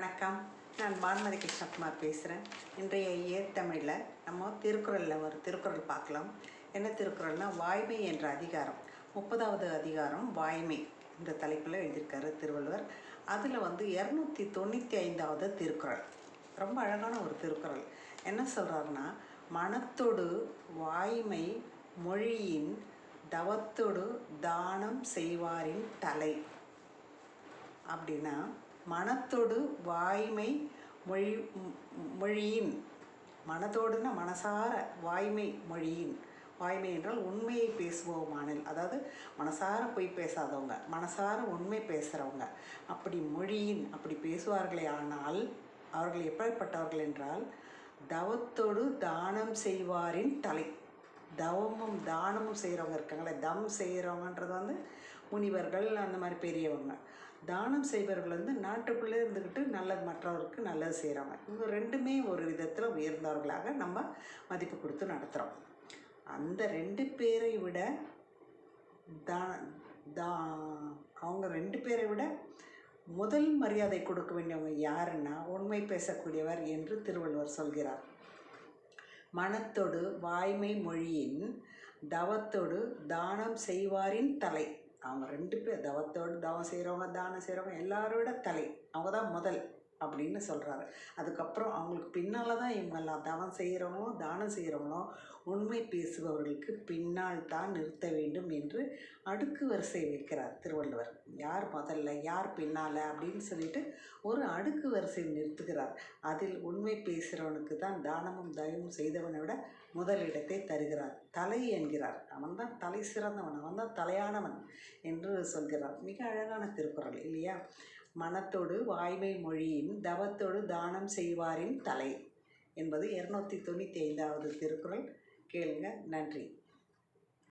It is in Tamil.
வணக்கம். நான் பானுமதி கிருஷ்ணகுமார் பேசுகிறேன் இன்றைய ஏத்தமிழில் நம்ம திருக்குறளில் ஒரு திருக்குறள் பார்க்கலாம். என்ன திருக்குறள்னா வாய்மை என்ற அதிகாரம். முப்பதாவது அதிகாரம் வாய்மை இந்த தலைப்பில் எழுதியிருக்காரு திருவள்ளுவர். அதில் வந்து இரநூத்தி தொண்ணூற்றி ஐந்தாவது திருக்குறள். ரொம்ப அழகான ஒரு திருக்குறள். என்ன சொல்கிறாருன்னா மனத்தொடு வாய்மை மொழியின் தவத்தொடு தானம் செய்வாரின் தலை. அப்படின்னா மனத்தோடு வாய்மை மொழி மொழியின். மனத்தோடுன்னா மனசார வாய்மை மொழியின். வாய்மை என்றால் உண்மையை பேசுவோமானில் அதாவது மனசார பொய் பேசாதவங்க மனசார உண்மை பேசுகிறவங்க அப்படி மொழியின் அப்படி பேசுவார்களே ஆனால் அவர்கள் எப்படிப்பட்டவர்கள் என்றால் தவத்தோடு தானம் செய்வாரின் தலை. தவமும் தானமும் செய்கிறவங்க இருக்காங்களே தம் செய்கிறவங்கன்றது வந்து முனிவர்கள் அந்த மாதிரி பெரியவங்க. தானம் செய்பவர்கள் வந்து நாட்டுக்குள்ளே இருந்துக்கிட்டு நல்லது மற்றவருக்கு நல்லது செய்கிறவங்க இவங்க ரெண்டுமே ஒரு விதத்தில் உயர்ந்தவர்களாக நம்ம மதிப்பு கொடுத்து நடத்துகிறோம் அந்த ரெண்டு பேரை விட தா தா அவங்க ரெண்டு பேரை விட முதல் மரியாதை கொடுக்க வேண்டியவங்க யாருன்னா உண்மை பேசக்கூடியவர் என்று திருவள்ளுவர் சொல்கிறார். மனத்தொடு வாய்மை மொழியின் தவத்தொடு தானம் செய்வாரின் தலை. அவங்க ரெண்டு பேர் தவத்தோடு தவம் செய்கிறவங்க தானம் செய்கிறவங்க எல்லாரோட தலை. அவங்க தான் முதல். அப்படின்னு சொல்கிறாரு அதுக்கப்புறம் அவங்களுக்கு பின்னால் தான் இவங்கெல்லாம் தவம் செய்கிறவங்களும் தானம் செய்கிறவங்களும் உண்மை பேசுபவர்களுக்கு பின்னால் தான் நிறுத்த வேண்டும் என்று அடுக்கு வரிசை வைக்கிறார் திருவள்ளுவர். யார் முதல்ல யார் பின்னால் அப்படின்னு சொல்லிட்டு ஒரு அடுக்கு வரிசை நிறுத்துகிறார். அதில் உண்மை பேசுகிறவனுக்கு தான் தானமும் தயமும் செய்தவனை விட முதலிடத்தை தருகிறார். தலை என்கிறார். அவன்தான் தலை சிறந்தவன் அவன்தான் தலையானவன் என்று சொல்கிறார். மிக அழகான திருக்குறள் இல்லையா? மனத்தோடு வாய்மை மொழியின் தவத்தோடு தானம் செய்வாரின் தலை. என்பது இரநூத்தி தொண்ணூற்றி ஐந்தாவது திருக்குறள். கேளுங்க. நன்றி.